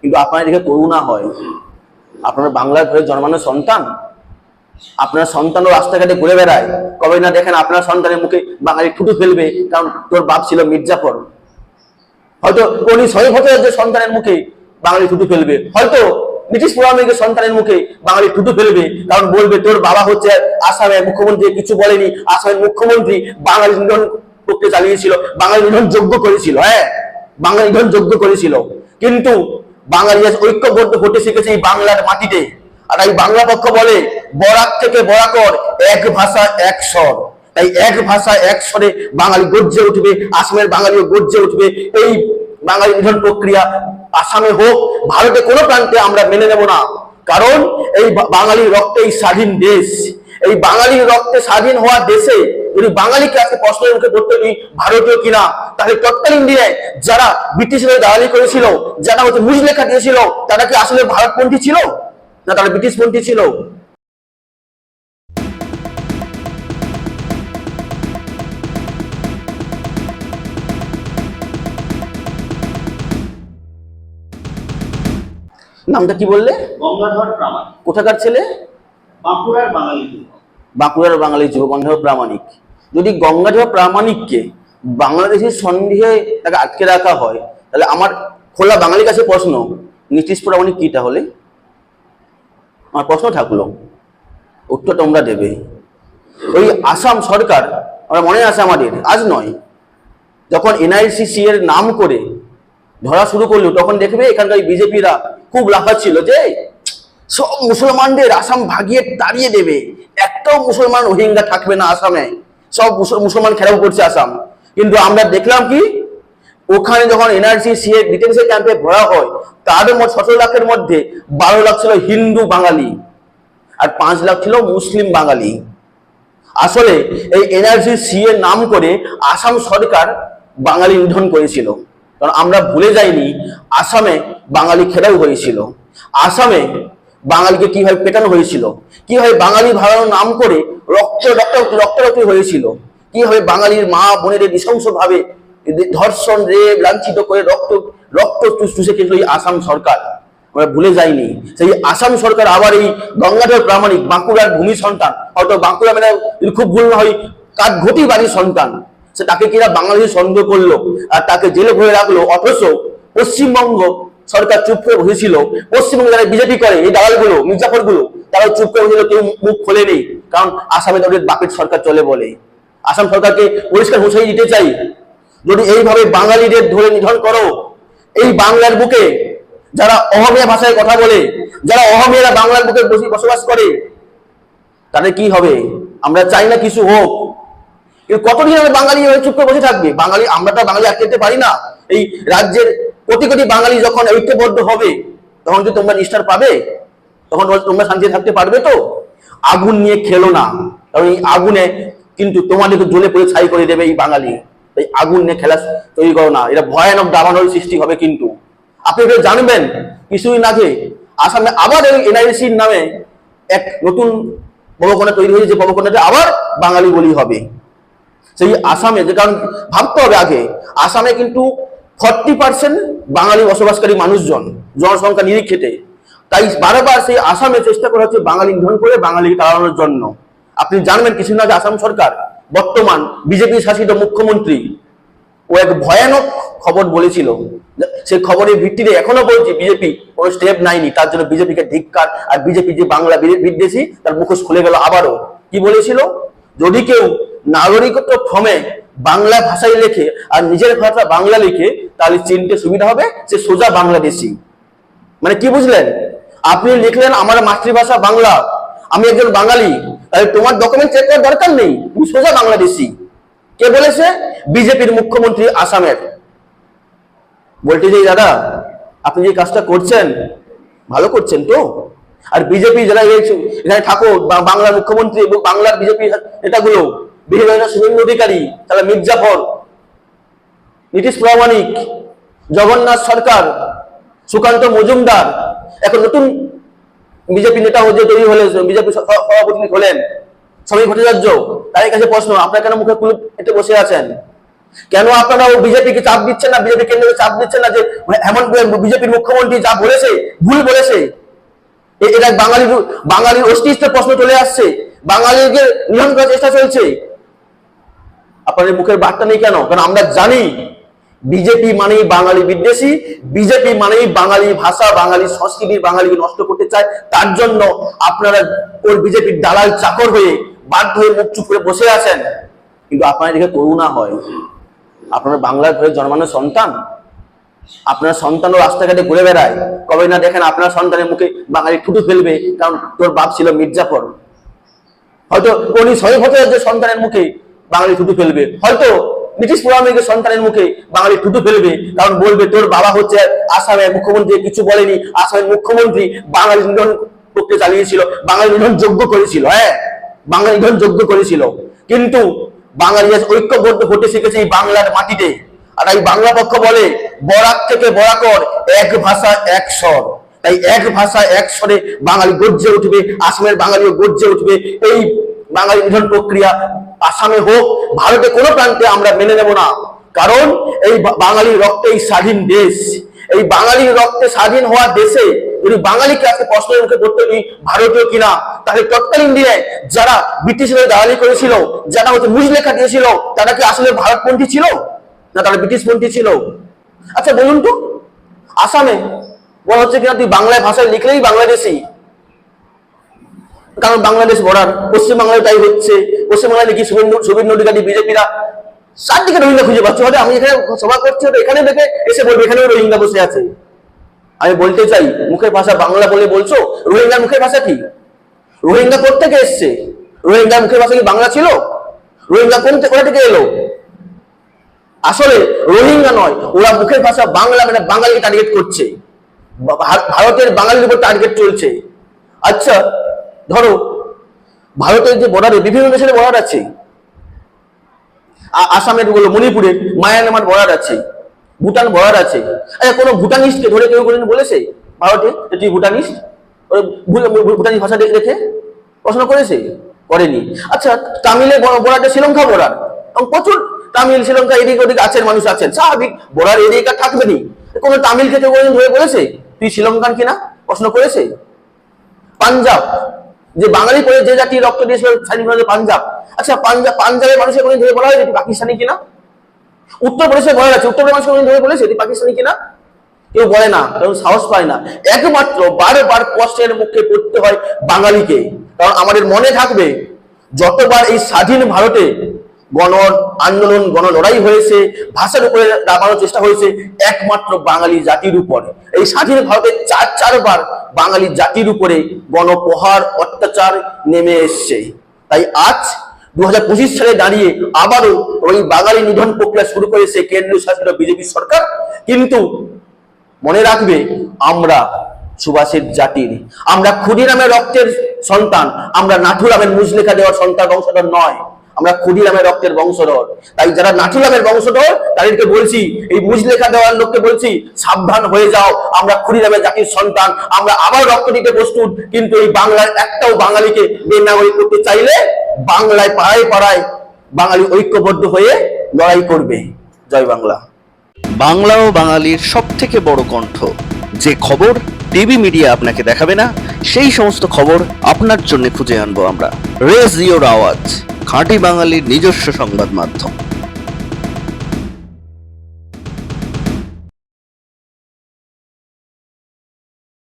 কিন্তু আপনার দেখে করুণা হয়। আপনার বাংলার ঘরে জন্মানো সন্তান, আপনার সন্তানও রাস্তাঘাটে ঘুরে বেড়ায়। কবে না দেখেন আপনার সন্তানের মুখে বাঙালি ঠুটু ফেলবে, কারণ তোর বাপ ছিল মির্জাফর। হয়তো উনি ছয় যে সন্তানের মুখে বাঙালি টুটু ফেলবে। হয়তো ব্রিটিশ পুরামের সন্তানের মুখে বাঙালি টুটু ফেলবে, কারণ বলবে তোর বাবা হচ্ছে আসামের মুখ্যমন্ত্রী, কিছু বলেনি। আসামের মুখ্যমন্ত্রী বাঙালি নিধন প্রক্রিয়া চালিয়েছিল, বাঙালি নিধন যোগ্য করেছিল হ্যাঁ বাঙালি নিধন যোগ্য করেছিল। কিন্তু বাঙালি ঐক্যবদ্ধ হতে শিখেছে এই বাংলার মাটিতে। আর এই বাংলা পক্ষ বলে, বরাক থেকে বরাকর এক ভাষা, এক স্বর। তাই এক ভাষা, এক স্বরে বাঙালি গর্জে উঠবে, আসামের বাঙালিও গর্জে উঠবে। এই বাঙালি নিধন প্রক্রিয়া আসামে হোক, ভারতে কোনো প্রান্তে আমরা মেনে নেব না। কারণ এই বাঙালি রক্তে এই স্বাধীন দেশ। এই বাঙালির রক্তে স্বাধীন হওয়া দেশে যদি বাঙালিকে আজকে প্রশ্নের মুখে করতে তুই ভারতীয় কিনা তাহলে তৎকালীন দিনে যারা ব্রিটিশরা দালালি করেছিল যারা হচ্ছে মুজলেখা দিয়েছিল তারা কি আসলে ভারতপন্থী ছিল? না তারা ব্রিটিশপন্থী ছিল? নামটা কি বললে? গঙ্গাধর কোথাকার ছেলে? বাঁকুড়ার বাঙালি বাঁকুড়ার বাঙালি যুবগন্ধর্ব প্রামাণিক। যদি গঙ্গাধর প্রামাণিককে বাংলাদেশের সন্দেহে তাকে আটকে রাখা হয়, তাহলে আমার খোলা বাঙালির কাছে প্রশ্ন, নীতিশ প্রামাণিক কি তাহলে? আমার প্রশ্ন থাকল, উত্তর তোমরা দেবে। ওই আসাম সরকার, আমার মনে আছে আমাদের, আজ নয়, যখন এনআইসিসি এর নাম করে ধরা শুরু করল, তখন দেখবে এখানকার বিজেপিরা খুব লাফাচ্ছিল যে সব মুসলমানদের আসাম ভাগিয়ে তাড়িয়ে দেবে। একটাও মুসলমান রোহিঙ্গা থাকবে না আসামে। সব মুসলমান খেলাও করছে আসাম। কিন্তু আমরা দেখলাম কি? ওখানে যখন এনআরসি সি এর ডিটেনশন ক্যাম্পে ভরা হয় তাদের মধ্যে সতেরো লাখের মধ্যে বারো লাখ ছিল হিন্দু বাঙালি আর পাঁচ লাখ ছিল মুসলিম বাঙালি। আসলে এই এনআরসি সি এর নাম করে আসাম সরকার বাঙালি নিধন করেছিল। কারণ আমরা ভুলে যাইনি, আসামে বাঙালি খেলাও হয়েছিল। আসামে বাঙালিকে কীভাবে পেটানো হয়েছিল? কীভাবে বাঙালি ভাড়ানোর নাম করে রক্ত রক্ত, রক্তারক্তি হয়েছিল? কীভাবে বাঙালির মা বোনেদের নৃশংসভাবে ধর্ষণ, রেপ, লাঞ্ছিত করে রক্ত রক্ত চুষ- খেয়েছিল এই আসাম সরকার? আমরা ভুলে যাইনি। সেই আসাম সরকার আবার এই গঙ্গাধর প্রামাণিক, বাঁকুড়ার ভূমি সন্তান। হয়তো বাঁকুড়া যদি খুব ভুল না হয়, কাঠঘটি বাড়ির সন্তান। সে তাকে কিনা বাংলাদেশ সন্দেহ করল, আর তাকে জেলে ভরে রাখল, অথচ পশ্চিমবঙ্গ সরকার চুপ করে বসেছিল। পশ্চিমবঙ্গে যারা বিজেপি করে, এই দালালগুলো মির্জাফরগুলো তারাও চুপ করে বসেছিল, কেউ মুখ খোলেনি কারণ আসামে তাদের বাপের সরকার চলে বলে। আসাম সরকারকে পরিষ্কার ঘোষাই দিতে চাই। যদি এইভাবে বাঙালিদের ধরে নিধন করো, এই বাংলার বুকে যারা অহমিয়া ভাষায় কথা বলে, যারা অহমিয়ারা বাংলার বুকে বসে বসবাস করে, তাদের কি হবে? আমরা চাই না কিছু হোক। কতদিন আমরা বাঙালি চুপ করে বসে থাকবে? বাঙালি, আমরা তো বাঙালি আটকে পারি না। এই রাজ্যের কোটি কোটি বাঙালি যখন ঐক্যবদ্ধ হবে, তখন কি তোমরা নিষ্ঠার পাবে, তখন তোমরা শান্তিতে থাকতে পারবে তো? আগুন নিয়ে খেলো না। কারণ এই আগুনে কিন্তু তোমাদেরকে জ্বলে পড়ে ছাই করে দেবে এই বাঙালি। এই আগুন নিয়ে খেলা তৈরি করো না। এটা ভয়ানক দাবানোর সৃষ্টি হবে কিন্তু। আপনি এটা জানবেন কিছুদিন আগে আসামে আবার এই এনআইসির নামে এক নতুন প্রবকনা তৈরি হয়েছে, যে আবার বাঙালি বলি হবে। সেই আসামে যে কারণ ভাবতে হবে আগে, আসামে কিন্তু ফর্টি পার্সেন্ট বাঙালি বসবাসকারী মানুষজন জনসংখ্যা নিরীক্ষেতে। তাই বারবার সেই আসামে চেষ্টা করা হচ্ছে বাঙালি নিধন করে বাঙালিকে তাড়ানোর জন্য। আপনি জানবেন কিছুদিন আগে আসাম সরকার বর্তমান বিজেপি শাসিত মুখ্যমন্ত্রী ও এক ভয়ানক খবর বলেছিল। সেই খবরের ভিত্তিতে এখনও বলছি বিজেপি কোনো স্টেপ নেয়নি। তার জন্য বিজেপিকে ধিক্কার আর বিজেপি যে বাংলা বিদ্বেষী, তার মুখোশ খুলে গেল আবারও। কি বলেছিল? যদি কেউ নাগরিকত্ব ফর্মে বাংলা ভাষায় লেখে আর নিজের ভাষা বাংলা লিখে তাহলে চিনতে সুবিধা হবে, সে সোজা বাংলাদেশি। মানে কি বুঝলেন? আপনি লিখলেন আমার মাতৃভাষা বাংলা, আমি একজন বাঙালি, তাহলে তোমার ডকুমেন্ট চেক করার দরকার নেই, তুমি সোজা বাংলাদেশি। কে বলেছে? বিজেপির মুখ্যমন্ত্রী আসামের। বলতে যে দাদা, আপনি যে কাজটা করছেন, ভালো করছেন তো? আর বিজেপি যারা এখানে ঠাকুর বাংলার মুখ্যমন্ত্রী এবং বাংলার বিজেপি নেতাগুলো, বিজেপি শুভেন্দু অধিকারী, তারা মির্জাফর নীতিশ প্রামাণিক জগন্নাথ সরকার সুকান্ত মজুমদার, এখন নতুন বিজেপি নেতা হতে তৈরি হলে বিজেপি সভাপতি হলেন শ্রমিক ভট্টাচার্য তাদের কাছে প্রশ্ন, আপনার কেন মুখে কুলুপ এতে বসে আছেন? কেন আপনারা বিজেপিকে চাপ দিচ্ছেন না, বিজেপি কেন্দ্রকে চাপ দিচ্ছেন না যে হেমন্ত বিজেপির মুখ্যমন্ত্রী যা বলেছে, ভুল বলেছে? এটা বাঙালির বাঙালির অস্তিত্বের প্রশ্ন চলে আসছে, বাঙালিকে নিধন করার চেষ্টা চলছে। আপনাদের মুখের বার্তা নেই কেন? কারণ আমরা জানি বিজেপি মানেই বাঙালি বিদ্বেষী, বিজেপি মানেই বাঙালি ভাষা, বাঙালি সংস্কৃতি, বাঙালিকে নষ্ট করতে চায়। তার জন্য আপনারা ওর বিজেপির দালাল চাকর হয়ে বাধ্য হয়ে মুখ চুপ করে বসে আছেন। কিন্তু আপনারা দেখে করুণা হয়। আপনারা বাংলার ঘরে জন্মানো সন্তান? আপনার সন্তানও রাস্তাঘাটে ঘুরে বেড়ায়। কবে না দেখেন আপনার সন্তানের মুখে বাঙালি ঠুটু ফেলবে, কারণ তোর বাপ ছিল মির্জাফর। হয়তো উনি ছয় ভট্টাচার্যের সন্তানের মুখে বাঙালি থুতু ফেলবে। হয়তো ব্রিটিশ পুরাণের সন্তানের মুখে বাঙালি টুটু ফেলবে, কারণ বলবে, তোর বাবা হচ্ছে আসামের মুখ্যমন্ত্রী, কিছু বলেনি। আসামের মুখ্যমন্ত্রী বাঙালি নিধন প্রক্রিয়া চালিয়েছিল, বাঙালি নিধন যোগ্য করেছিল হ্যাঁ? বাঙালি নিধন যোগ্য করেছিল। কিন্তু বাঙালি আজ ঐক্যবদ্ধ হতে শিখেছে এই বাংলার মাটিতে। আর এই বাংলা পক্ষ বলে, বরাক থেকে বরাকর, এক ভাষা, এক স্বর। তাই এক ভাষা, এক স্বরে বাঙালি গর্জে উঠবে, আসামের বাঙালিও গর্জে উঠবে। এই বাঙালি নিধন প্রক্রিয়া আসামে হোক, ভারতে কোনো প্রান্তে আমরা মেনে নেব না। কারণ এই বাঙালির রক্তে এই স্বাধীন দেশ, এই বাঙালির রক্তে স্বাধীন হওয়া দেশে যদি বাঙালিকে আজকে প্রশ্নের মুখে করতে নি ভারতীয় কিনা, তাহলে তৎকালীন ইন্ডিয়ায় যারা ব্রিটিশের দালালি করেছিল, যারা হচ্ছে মুজলেখা দিয়েছিল, তারা কি আসলে ভারতপন্থী ছিল? না, তারা ব্রিটিশপন্থী ছিল। আচ্ছা বলুন তো, আসামে বলা হচ্ছে কিনা, তুই বাংলায় ভাষায় লিখলেই বাংলাদেশি। কারণ বাংলাদেশ বর্ডার, পশ্চিমবাংলায় তাই হচ্ছে। পশ্চিমবাংলায় শুভেন্দু শুভেন্দু অধিকারী বিজেপিরা চারদিকে রোহিঙ্গা খুঁজে পাচ্ছে। হয়তো আমি এখানে সভা করছি, হয়তো এখানে দেখে এসে বলবে, এখানেও রোহিঙ্গা বসে আছে। আমি বলতে চাই, মুখের ভাষা বাংলা বলে বলছো? রোহিঙ্গার মুখের ভাষা কি? রোহিঙ্গা কোথেকে এসছে? রোহিঙ্গার মুখের ভাষা কি বাংলা ছিল? রোহিঙ্গা কোন থেকে- কোথা থেকে এলো? আসলে রোহিঙ্গা নয়, ওরা মুখের ভাষা বাংলা মানে বাঙালিকে টার্গেট করছে। ভারতের বাঙালির উপর টার্গেট চলছে। আচ্ছা ধরো, ভারতের যে বর্ডারে বিভিন্ন দেশের বর্ডার আছে। আসামেরগুলো মণিপুরের, মায়ানমার বর্ডার আছে, ভুটান বর্ডার আছে। আচ্ছা কোনো ভুটানিস্টকে ধরে কেউ কোনোদিন বলেছে ভারতে যে তুই ভুটানিস্ট? ভুটানি ভাষা দেখে প্রশ্ন করেছে, করেনি। আচ্ছা তামিলের বর্ডারটা শ্রীলঙ্কা বর্ডার এবং প্রচুর তামিল, শ্রীলঙ্কা এদিক ওদিক আছেন, মানুষ আছেন। স্বাভাবিক বর্ডার এদিকে থাকবে নি কোনো তামিলকে কেউ কোনোদিন ধরে বলেছে, তুই শ্রীলঙ্কান কিনা? প্রশ্ন করেছে। পাঞ্জাব। যে বাঙালি পরে যে জাতি রক্ত দিয়েছিল স্বাধীনভাবে পাঞ্জাব। আচ্ছা পাঞ্জাব পাঞ্জাবের মানুষের কোনো ধরে বলা হয় এটি পাকিস্তানি কিনা? উত্তরপ্রদেশে বলা আছে উত্তরপ্রদেশ মানুষ কোনো ধরে বলেছে এটি পাকিস্তানি কিনা? কেউ বলে না, কারণ সাহস পায় না। একমাত্র বারবার কষ্টের মুখে পড়তে হয় বাঙালিকে। কারণ আমাদের মনে থাকবে, যতবার এই স্বাধীন ভারতে গণ আন্দোলন গণ লড়াই হয়েছে, ভাষার উপরে দাবানোর চেষ্টা হয়েছে, একমাত্র বাঙালি জাতির উপরে। এই স্বাধীন ভারতে চার, চারবার বাঙালি জাতির উপরে গণপ্রহার, অত্যাচার নেমে এসছে। তাই আজ দু হাজার পঁচিশ সালে দাঁড়িয়ে আবারও ওই বাঙালি নিধন প্রক্রিয়া শুরু করেছে কেন্দ্রীয় শাসিত বিজেপি সরকার। কিন্তু মনে রাখবে, আমরা সুভাষের জাতির। আমরা ক্ষুদিরামের রক্তের সন্তান, আমরা নাথুরামের মুজলেখা দেওয়ার সন্তান বংশধর নয়। আমরা ক্ষুদিরামের রক্তের বংশধর। তাই যারা নাথুরামের বংশধর, তাদেরকে বলছি, এই মুজলেখা দেওয়ার লোককে বলছি, সাবধান হয়ে যাও, আমরা ক্ষুদিরামের জাতির সন্তান, আমরা আবার রক্ত দিতে প্রস্তুত, কিন্তু এই বাংলার একটাও বাঙালিকে বেনাগরিক করতে চাইলে বাংলায় পাড়ায় পাড়ায় বাঙালি ঐক্যবদ্ধ হয়ে লড়াই করবে। জয় বাংলা। বাংলা ও বাঙালির সব থেকে বড় কণ্ঠ। যে খবর টিভি মিডিয়া আপনাকে দেখাবে না, সেই সমস্ত খবর আপনার জন্য খুঁজে আনব আমরা। রেজ ইওর আওয়াজ। খাঁটি বাঙালির নিজস্ব সংবাদ মাধ্যম